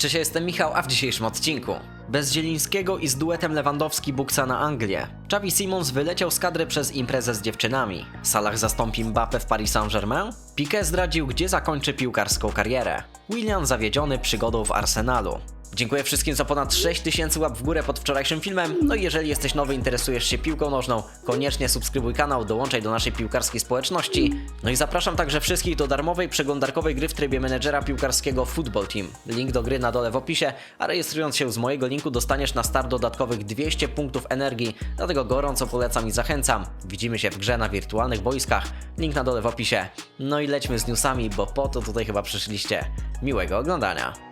Cześć, jestem Michał, a w dzisiejszym odcinku bez Zielińskiego i z duetem Lewandowski-Buksa na Anglię. Xavi Simons wyleciał z kadry przez imprezę z dziewczynami. Salah zastąpi Mbappé w Paris Saint-Germain? Piqué zdradził, gdzie zakończy piłkarską karierę. Willian zawiedziony przygodą w Arsenalu. Dziękuję wszystkim za ponad 6000 łap w górę pod wczorajszym filmem. No i jeżeli jesteś nowy, interesujesz się piłką nożną, koniecznie subskrybuj kanał, dołączaj do naszej piłkarskiej społeczności. No i zapraszam także wszystkich do darmowej przeglądarkowej gry w trybie menedżera piłkarskiego Football Team. Link do gry na dole w opisie, a rejestrując się z mojego linku dostaniesz na start dodatkowych 200 punktów energii, dlatego gorąco polecam i zachęcam. Widzimy się w grze na wirtualnych boiskach, link na dole w opisie. No i lećmy z newsami, bo po to tutaj chyba przyszliście. Miłego oglądania.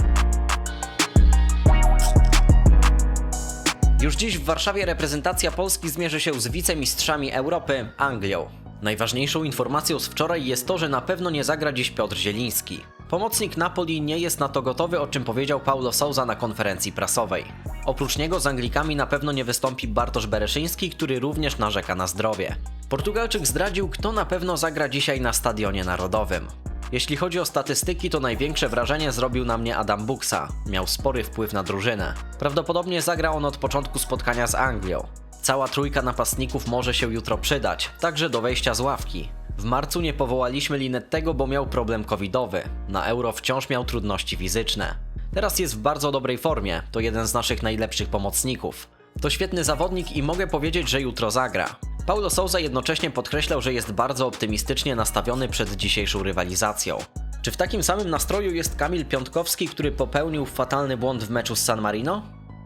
Już dziś w Warszawie reprezentacja Polski zmierzy się z wicemistrzami Europy Anglią. Najważniejszą informacją z wczoraj jest to, że na pewno nie zagra dziś Piotr Zieliński. Pomocnik Napoli nie jest na to gotowy, o czym powiedział Paulo Souza na konferencji prasowej. Oprócz niego z Anglikami na pewno nie wystąpi Bartosz Bereszyński, który również narzeka na zdrowie. Portugalczyk zdradził, kto na pewno zagra dzisiaj na Stadionie Narodowym. Jeśli chodzi o statystyki, to największe wrażenie zrobił na mnie Adam Buksa. Miał spory wpływ na drużynę. Prawdopodobnie zagra on od początku spotkania z Anglią. Cała trójka napastników może się jutro przydać, także do wejścia z ławki. W marcu nie powołaliśmy Linettego, bo miał problem covidowy. Na Euro wciąż miał trudności fizyczne. Teraz jest w bardzo dobrej formie, to jeden z naszych najlepszych pomocników. To świetny zawodnik i mogę powiedzieć, że jutro zagra. Paulo Souza jednocześnie podkreślał, że jest bardzo optymistycznie nastawiony przed dzisiejszą rywalizacją. Czy w takim samym nastroju jest Kamil Piątkowski, który popełnił fatalny błąd w meczu z San Marino?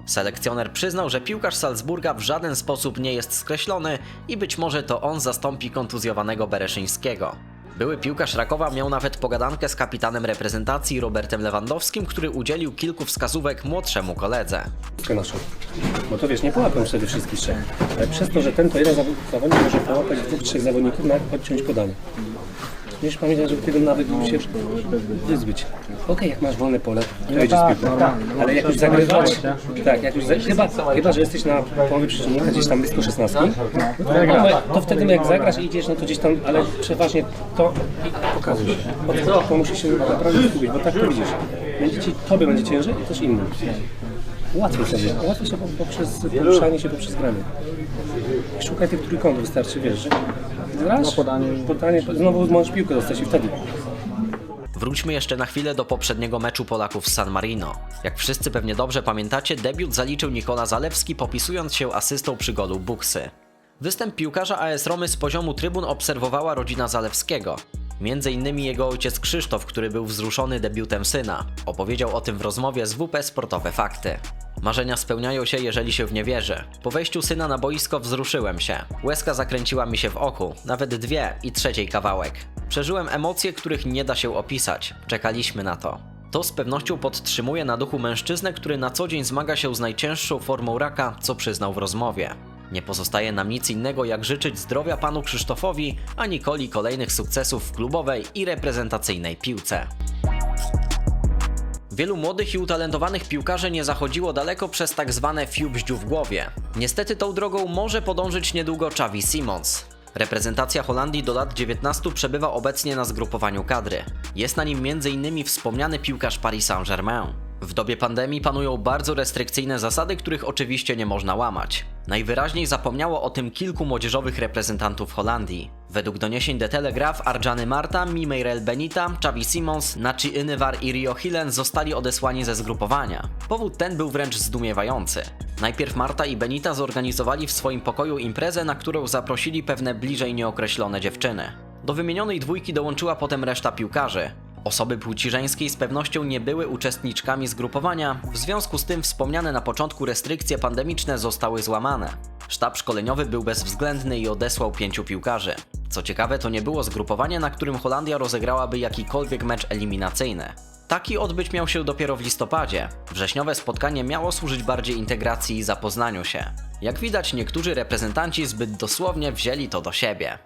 Selekcjoner przyznał, że piłkarz Salzburga w żaden sposób nie jest skreślony i być może to on zastąpi kontuzjowanego Bereszyńskiego. Były piłkarz Rakowa miał nawet pogadankę z kapitanem reprezentacji Robertem Lewandowskim, który udzielił kilku wskazówek młodszemu koledze. naszą. Bo to wiesz, nie połapią wtedy wszystkich trzech. Ale przez to, że ten to jeden zawo- zawodnik może połapać dwóch, trzech zawodników, nawet odciąć podanie. Musisz pamiętać, że tego nawyk się wyzbyć. Okej, jak masz wolne pole, to jedziesz z piłką. Ale jak już zagrywasz, tak, jak już, za- chyba, chyba, że jesteś na połowie przeciwnika, gdzieś tam blisko 16, no, to wtedy jak zagrasz i idziesz, no to gdzieś tam, ale przeważnie to i pokazuj się. Bo to musisz się naprawdę skupić, bo tak to widzisz. Będzie ci, tobie będzie ciężej i też innym. Łatwiej sobie, łatwiej się po- poprzez poruszanie się poprzez granie. Szukaj tych trójkątów, wystarczy, wiesz, że grasz, podanie, podanie, znowu możesz piłkę dostać i wtedy. Wróćmy jeszcze na chwilę do poprzedniego meczu Polaków z San Marino. Jak wszyscy pewnie dobrze pamiętacie, debiut zaliczył Nikola Zalewski popisując się asystą przy golu Buksy. Występ piłkarza AS Romy z poziomu trybun obserwowała rodzina Zalewskiego. Między innymi jego ojciec Krzysztof, który był wzruszony debiutem syna. Opowiedział o tym w rozmowie z WP Sportowe Fakty. Marzenia spełniają się, jeżeli się w nie wierzy. Po wejściu syna na boisko wzruszyłem się. Łezka zakręciła mi się w oku, nawet dwie i trzeciej kawałek. Przeżyłem emocje, których nie da się opisać. Czekaliśmy na to. To z pewnością podtrzymuje na duchu mężczyznę, który na co dzień zmaga się z najcięższą formą raka, co przyznał w rozmowie. Nie pozostaje nam nic innego jak życzyć zdrowia panu Krzysztofowi, a Nikoli kolejnych sukcesów w klubowej i reprezentacyjnej piłce. Wielu młodych i utalentowanych piłkarzy nie zachodziło daleko przez tak zwane fiubździu w głowie. Niestety tą drogą może podążyć niedługo Xavi Simons. Reprezentacja Holandii do lat 19 przebywa obecnie na zgrupowaniu kadry. Jest na nim m.in. wspomniany piłkarz Paris Saint-Germain. W dobie pandemii panują bardzo restrykcyjne zasady, których oczywiście nie można łamać. Najwyraźniej zapomniało o tym kilku młodzieżowych reprezentantów Holandii. Według doniesień The Telegraph Arjany Marta, Mimeirel Benita, Xavi Simons, Nachi Inywar i Rio Hillen zostali odesłani ze zgrupowania. Powód ten był wręcz zdumiewający. Najpierw Marta i Benita zorganizowali w swoim pokoju imprezę, na którą zaprosili pewne bliżej nieokreślone dziewczyny. Do wymienionej dwójki dołączyła potem reszta piłkarzy. Osoby płci żeńskiej z pewnością nie były uczestniczkami zgrupowania, w związku z tym wspomniane na początku restrykcje pandemiczne zostały złamane. Sztab szkoleniowy był bezwzględny i odesłał pięciu piłkarzy. Co ciekawe, to nie było zgrupowanie, na którym Holandia rozegrałaby jakikolwiek mecz eliminacyjny. Taki odbyć miał się dopiero w listopadzie. Wrześniowe spotkanie miało służyć bardziej integracji i zapoznaniu się. Jak widać, niektórzy reprezentanci zbyt dosłownie wzięli to do siebie.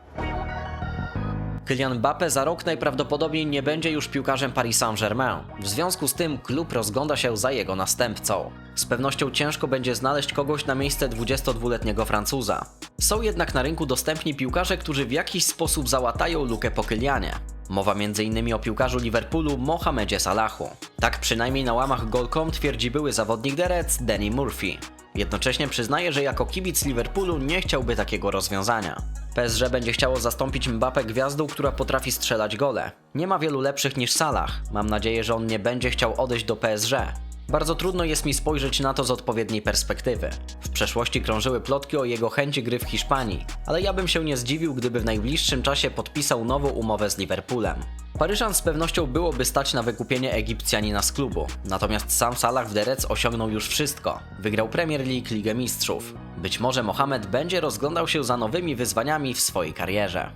Kylian Mbappé za rok najprawdopodobniej nie będzie już piłkarzem Paris Saint-Germain. W związku z tym klub rozgląda się za jego następcą. Z pewnością ciężko będzie znaleźć kogoś na miejsce 22-letniego Francuza. Są jednak na rynku dostępni piłkarze, którzy w jakiś sposób załatają lukę po Kylianie. Mowa m.in. o piłkarzu Liverpoolu Mohamedzie Salachu. Tak przynajmniej na łamach Goal.com twierdzi były zawodnik Reds Danny Murphy. Jednocześnie przyznaje, że jako kibic Liverpoolu nie chciałby takiego rozwiązania. PSG będzie chciało zastąpić Mbappé gwiazdą, która potrafi strzelać gole. Nie ma wielu lepszych niż Salah. Mam nadzieję, że on nie będzie chciał odejść do PSG. Bardzo trudno jest mi spojrzeć na to z odpowiedniej perspektywy. W przeszłości krążyły plotki o jego chęci gry w Hiszpanii, ale ja bym się nie zdziwił, gdyby w najbliższym czasie podpisał nową umowę z Liverpoolem. Paryżan z pewnością byłoby stać na wykupienie Egipcjanina z klubu, natomiast sam Salah w Reds osiągnął już wszystko. Wygrał Premier League, Ligę Mistrzów. Być może Mohamed będzie rozglądał się za nowymi wyzwaniami w swojej karierze.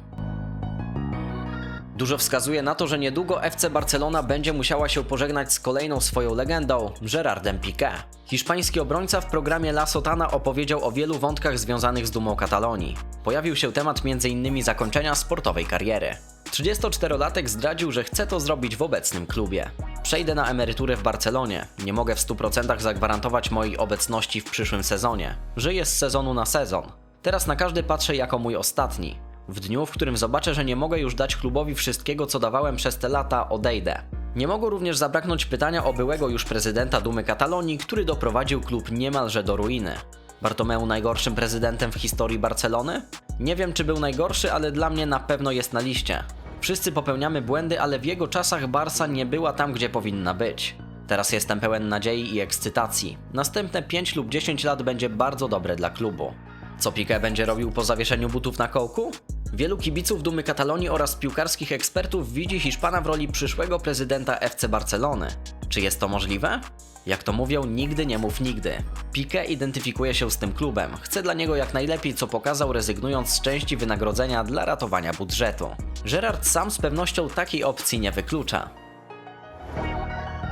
Dużo wskazuje na to, że niedługo FC Barcelona będzie musiała się pożegnać z kolejną swoją legendą, Gerardem Piqué. Hiszpański obrońca w programie La Sotana opowiedział o wielu wątkach związanych z dumą Katalonii. Pojawił się temat m.in. zakończenia sportowej kariery. 34-latek zdradził, że chce to zrobić w obecnym klubie. Przejdę na emeryturę w Barcelonie. Nie mogę w 100% zagwarantować mojej obecności w przyszłym sezonie. Żyję z sezonu na sezon. Teraz na każdy patrzę jako mój ostatni. W dniu, w którym zobaczę, że nie mogę już dać klubowi wszystkiego, co dawałem przez te lata, odejdę. Nie mogło również zabraknąć pytania o byłego już prezydenta Dumy Katalonii, który doprowadził klub niemalże do ruiny. Bartomeu najgorszym prezydentem w historii Barcelony? Nie wiem, czy był najgorszy, ale dla mnie na pewno jest na liście. Wszyscy popełniamy błędy, ale w jego czasach Barsa nie była tam, gdzie powinna być. Teraz jestem pełen nadziei i ekscytacji. Następne 5 lub 10 lat będzie bardzo dobre dla klubu. Co Piqué będzie robił po zawieszeniu butów na kołku? Wielu kibiców Dumy Katalonii oraz piłkarskich ekspertów widzi Hiszpana w roli przyszłego prezydenta FC Barcelony. Czy jest to możliwe? Jak to mówią, nigdy nie mów nigdy. Piqué identyfikuje się z tym klubem, chce dla niego jak najlepiej, co pokazał rezygnując z części wynagrodzenia dla ratowania budżetu. Gerard sam z pewnością takiej opcji nie wyklucza.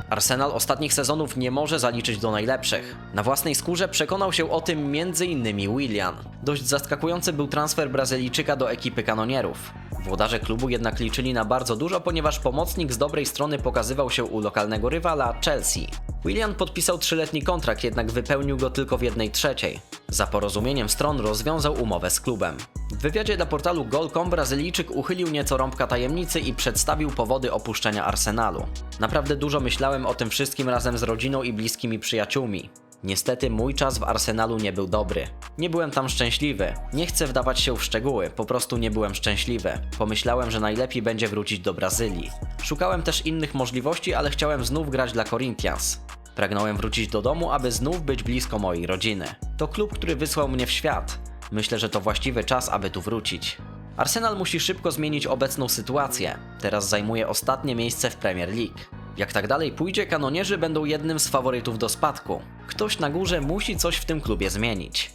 Arsenal ostatnich sezonów nie może zaliczyć do najlepszych. Na własnej skórze przekonał się o tym m.in. Willian. Dość zaskakujący był transfer Brazylijczyka do ekipy kanonierów. Włodarze klubu jednak liczyli na bardzo dużo, ponieważ pomocnik z dobrej strony pokazywał się u lokalnego rywala Chelsea. Willian podpisał trzyletni kontrakt, jednak wypełnił go tylko w jednej trzeciej. Za porozumieniem stron rozwiązał umowę z klubem. W wywiadzie dla portalu Goal.com Brazylijczyk uchylił nieco rąbka tajemnicy i przedstawił powody opuszczenia Arsenalu. Naprawdę dużo myślałem o tym wszystkim razem z rodziną i bliskimi przyjaciółmi. Niestety mój czas w Arsenalu nie był dobry. Nie byłem tam szczęśliwy. Nie chcę wdawać się w szczegóły, po prostu nie byłem szczęśliwy. Pomyślałem, że najlepiej będzie wrócić do Brazylii. Szukałem też innych możliwości, ale chciałem znów grać dla Corinthians. Pragnąłem wrócić do domu, aby znów być blisko mojej rodziny. To klub, który wysłał mnie w świat. Myślę, że to właściwy czas, aby tu wrócić. Arsenal musi szybko zmienić obecną sytuację. Teraz zajmuje ostatnie miejsce w Premier League. Jak tak dalej pójdzie, kanonierzy będą jednym z faworytów do spadku. Ktoś na górze musi coś w tym klubie zmienić.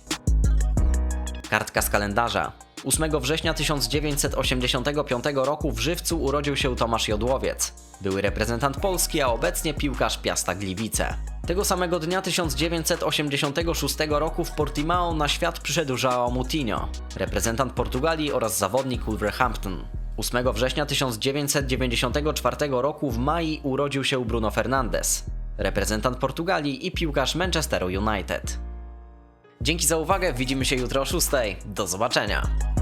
Kartka z kalendarza. 8 września 1985 roku w Żywcu urodził się Tomasz Jodłowiec. Były reprezentant Polski, a obecnie piłkarz Piasta Gliwice. Tego samego dnia 1986 roku w Portimao na świat przyszedł João Moutinho, reprezentant Portugalii oraz zawodnik Wolverhampton. 8 września 1994 roku w Mai urodził się Bruno Fernandes, reprezentant Portugalii i piłkarz Manchesteru United. Dzięki za uwagę, widzimy się jutro o 6. Do zobaczenia.